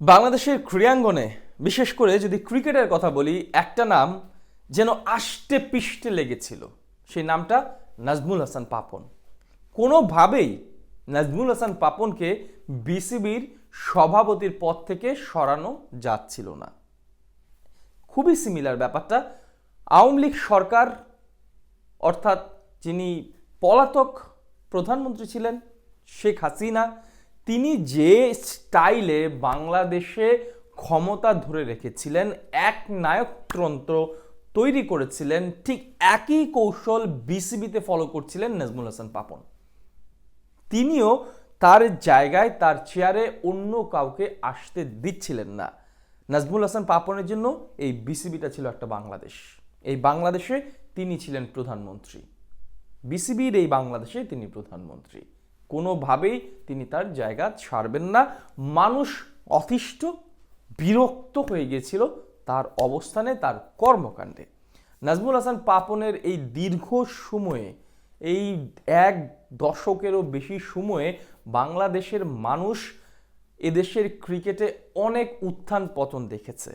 বাংলাদেশের ক্রীড়াঙ্গনে, বিশেষ করে যদি ক্রিকেটের কথা বলি, একটা নাম যেন আষ্টে পিষ্টে লেগেছিল। সেই নামটা নাজমুল হাসান পাপন। কোনোভাবেই নাজমুল হাসান পাপনকে বিসিবির সভাপতির পদ থেকে সরানো যাচ্ছিল না। খুবই সিমিলার ব্যাপারটা। আওয়ামী লীগ সরকার, অর্থাৎ যিনি পলাতক প্রধানমন্ত্রী ছিলেন, শেখ হাসিনা তিনি যে স্টাইলে বাংলাদেশে ক্ষমতা ধরে রেখেছিলেন, এক নায়কতন্ত্র তৈরি করেছিলেন, ঠিক একই কৌশল বিসিবিতে ফলো করছিলেন নাজমুল হাসান পাপন। তিনিও তার জায়গায়, তার চেয়ারে অন্য কাউকে আসতে দিচ্ছিলেন না। নাজমুল হাসান পাপনের জন্য এই বিসিবিটা ছিল একটা বাংলাদেশ। এই বাংলাদেশে তিনি ছিলেন প্রধানমন্ত্রী। বিসিবির এই বাংলাদেশে তিনি প্রধানমন্ত্রী। কোনোভাবেই তিনি তার জায়গা ছাড়বেন না। মানুষ অতিষ্ঠ, বিরক্ত হয়ে গিয়েছিল তার অবস্থানে, তার কর্মকাণ্ডে। নাজমুল হাসান পাপনের এই দীর্ঘ সময়ে, এই এক দশকেরও বেশি সময়ে বাংলাদেশের মানুষ এদেশের ক্রিকেটে অনেক উত্থান পতন দেখেছে।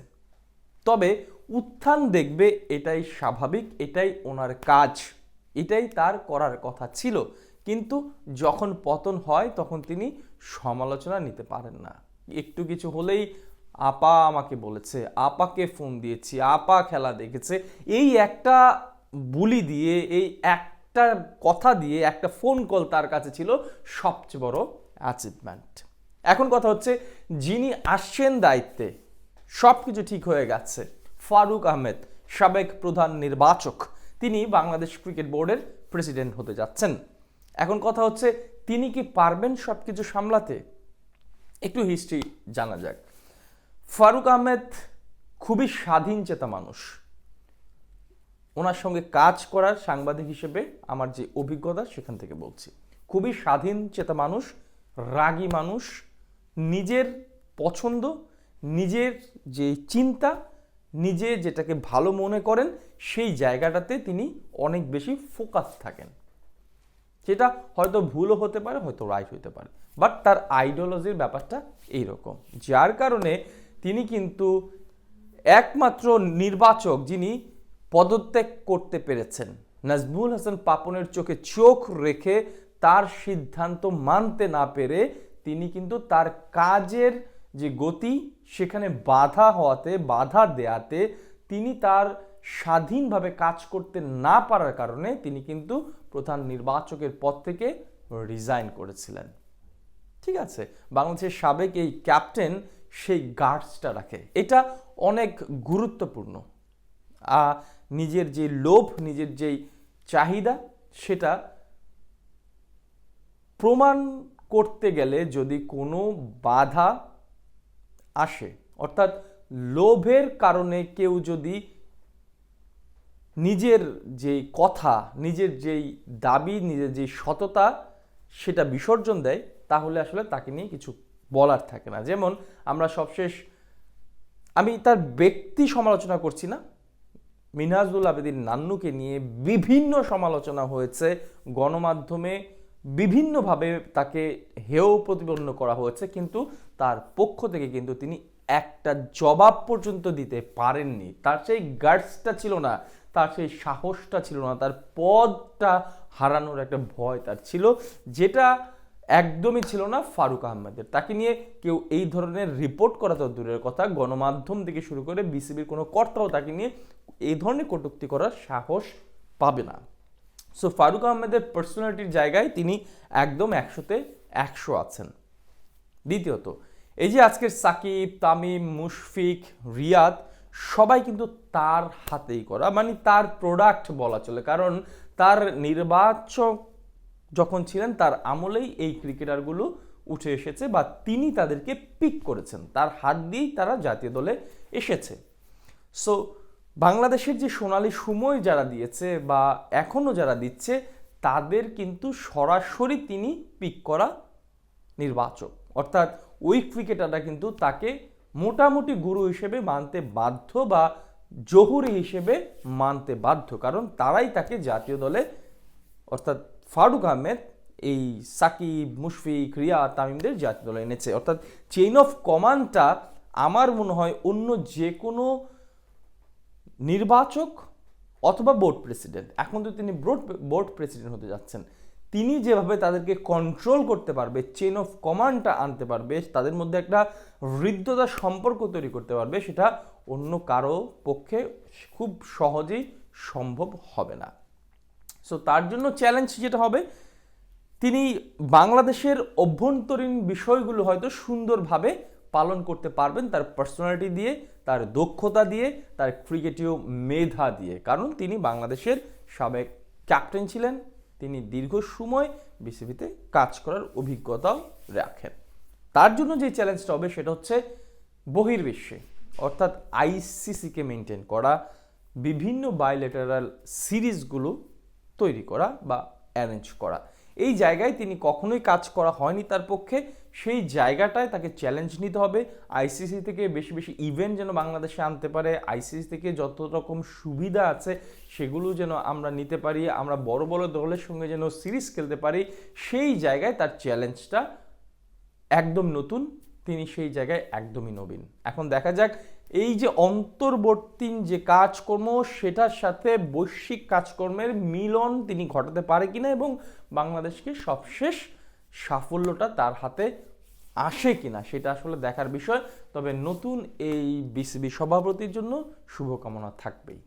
তবে উত্থান দেখবে এটাই স্বাভাবিক, এটাই ওনার কাজ, এটাই তার করার কথা ছিল। কিন্তু যখন পতন হয়, তখন তিনি সমালোচনা নিতে পারেন না। একটু কিছু হলেই আপা আমাকে বলেছে, আপাকে ফোন দিয়েছি, আপা খেলা দেখেছে। এই একটা বুলি দিয়ে, এই একটা কথা দিয়ে, একটা ফোন কল তার কাছে ছিল সবচেয়ে বড় অ্যাচিভমেন্ট এখন কথা হচ্ছে, যিনি আসছেন দায়িত্বে সব কিছু ঠিক হয়ে গেছে। ফারুক আহমেদ, সাবেক প্রধান নির্বাচক, তিনি বাংলাদেশ ক্রিকেট বোর্ডের প্রেসিডেন্ট হতে যাচ্ছেন। এখন কথা হচ্ছে, তিনি কি পারবেন সব কিছু সামলাতে? একটু হিস্ট্রি জানা যাক। ফারুক আহমেদ খুবই স্বাধীন চেতা মানুষ। ওনার সঙ্গে কাজ করার সাংবাদিক হিসেবে আমার যে অভিজ্ঞতা সেখান থেকে বলছি। খুবই স্বাধীন চেতা মানুষ, রাগী মানুষ, নিজের পছন্দ, নিজের যে চিন্তা, নিজে যেটাকে ভালো মনে করেন, সেই জায়গাটাতে তিনি অনেক বেশি ফোকাস থাকেন। সেটা হয়তো ভুলও হতে পারে, হয়তো রাইট হতে পারে। বাট তার আইডিওলজির ব্যাপারটা এইরকম। যার কারণে তিনি কিন্তু একমাত্র নির্বাচক যিনি পদত্যাগ করতে পেরেছেন। নাজমুল হাসান পাপনের চোখে চোখ রেখে তার সিদ্ধান্ত মানতে না পেরে তিনি কিন্তু তার কাজের যে গতি, সেখানে বাধা হওয়াতে, বাধা দেয়াতে তিনি তার স্বাধীনভাবে কাজ করতে না পারার কারণে তিনি কিন্তু প্রধান নির্বাচকের পদ থেকে রিজাইন করেছিলেন। ঠিক আছে? বাংলাদেশের সাবেক এই ক্যাপ্টেন সেই গার্ডসটা রাখে। এটা অনেক গুরুত্বপূর্ণ। নিজের যে লোভ, নিজের যেই চাহিদা, সেটা প্রমাণ করতে গেলে যদি কোনো বাধা আসে, অর্থাৎ লোভের কারণে কেউ যদি নিজের যে কথা, নিজের যেই দাবি, নিজের যে সততা সেটা বিসর্জন দেয়, তাহলে আসলে তাকে নিয়ে কিছু বলার থাকে না। যেমন আমরা সবশেষ, আমি তার ব্যক্তি সমালোচনা করছি না। মিনহাজুল আবেদিন নান্নুকে নিয়ে বিভিন্ন সমালোচনা হয়েছে। গণমাধ্যমে বিভিন্নভাবে তাকে হেয় প্রতিপন্ন করা হয়েছে, কিন্তু তার পক্ষ থেকে কিন্তু তিনি একটা জবাব পর্যন্ত দিতে পারেননি। তার সেই গার্ডসটা ছিল না তার সেই সাহসটা ছিল না, তার পদটা হারানোর একটা ভয় তার ছিল, যেটা একদমই ছিল না ফারুক আহমেদের। তাকে নিয়ে কেউ এই ধরনের রিপোর্ট করা তো দূরের কথা, গণমাধ্যম থেকে শুরু করে বিসিবির কোনো কর্তাও তাকে নিয়ে এই ধরনের কটুক্তি করার সাহস পাবে না। সো ফারুক আহমেদের পার্সোনালিটির জায়গায় তিনি একদম একশোতে একশো আছেন। দ্বিতীয়ত, এই যে আজকের সাকিব, তামিম, মুশফিক, রিয়াদ সবাই কিন্তু তার হাতেই করা মানে তার প্রোডাক্ট বলা চলে। কারণ তার নির্বাচক যখন ছিলেন, তার আমলেই এই ক্রিকেটারগুলো উঠে এসেছে বা তিনি তাদেরকে পিক করেছেন। তার হাত দিয়েই তারা জাতীয় দলে এসেছে। সো বাংলাদেশের যে সোনালী সময় যারা দিয়েছে বা এখনও যারা দিচ্ছে, তাদের কিন্তু সরাসরি তিনি পিক করা নির্বাচক। অর্থাৎ ওই ক্রিকেটাররা কিন্তু তাকে মোটামুটি গুরু হিসেবে মানতে বাধ্য বা জহুরি হিসেবে মানতে বাধ্য। কারণ তারাই তাকে জাতীয় দলে, অর্থাৎ ফারুক আহমেদ, এই সাকিব, মুশফিক, রিয়া তামিমদের জাতীয় দলে এনেছে। অর্থাৎ চেইন অফ কমান্ডটা আমার মনে হয় অন্য যে কোনো নির্বাচক অথবা বোর্ড প্রেসিডেন্ট এখন তো তিনি বোর্ড বোর্ড প্রেসিডেন্ট হতে যাচ্ছেন তিনি যেভাবে তাদেরকে কন্ট্রোল করতে পারবে চেন অফ কমান্ডটা আনতে পারবে, তাদের মধ্যে একটা হৃদ্যতার সম্পর্ক তৈরি করতে পারবে, সেটা অন্য কারও পক্ষে খুব সহজেই সম্ভব হবে না। সো তার জন্য চ্যালেঞ্জ যেটা হবে, তিনি বাংলাদেশের অভ্যন্তরীণ বিষয়গুলো হয়তো সুন্দরভাবে পালন করতে পারবেন তার পার্সোনালিটি দিয়ে, তার দক্ষতা দিয়ে, তার ক্রিকেটীয় মেধা দিয়ে। কারণ তিনি বাংলাদেশের সাবেক ক্যাপ্টেন ছিলেন তিনি দীর্ঘ সময় বিসিবিতে কাজ করার অভিজ্ঞতাও রাখেন। তার জন্য যে চ্যালেঞ্জটা হবে সেটা হচ্ছে বহির্বিশ্বে, অর্থাৎ আইসিসিকে মেনটেন করা, বিভিন্ন বায়োলেটারাল সিরিজগুলো তৈরি করা বা অ্যারেঞ্জ করা। এই জায়গায় তিনি কখনোই কাজ করা হয়নি তার পক্ষে। সেই জায়গাটায় তাকে চ্যালেঞ্জ নিতে হবে। আইসিসি থেকে বেশি বেশি ইভেন্ট যেন বাংলাদেশে আনতে পারে। আইসিসি থেকে যত রকম সুবিধা আছে, সেগুলো যেন আমরা নিতে পারি, আমরা বড় বড় দলের সঙ্গে যেন সিরিজ খেলতে পারি, সেই জায়গায় তার চ্যালেঞ্জটা একদম নতুন। তিনি সেই জায়গায় একদমই নবীন। এখন দেখা যাক এই যে অন্তর্বর্তী যে কাজকর্ম, সেটার সাথে বৈশ্বিক কাজকর্মের মিলন তিনি ঘটাতে পারে কিনা এবং বাংলাদেশকে সবশেষ সাফল্যটা তার হাতে আসে কিনা, সেটা আসলে দেখার বিষয়। তবে নতুন এই বিসিবি সভাপতির জন্য শুভকামনা থাকবেই।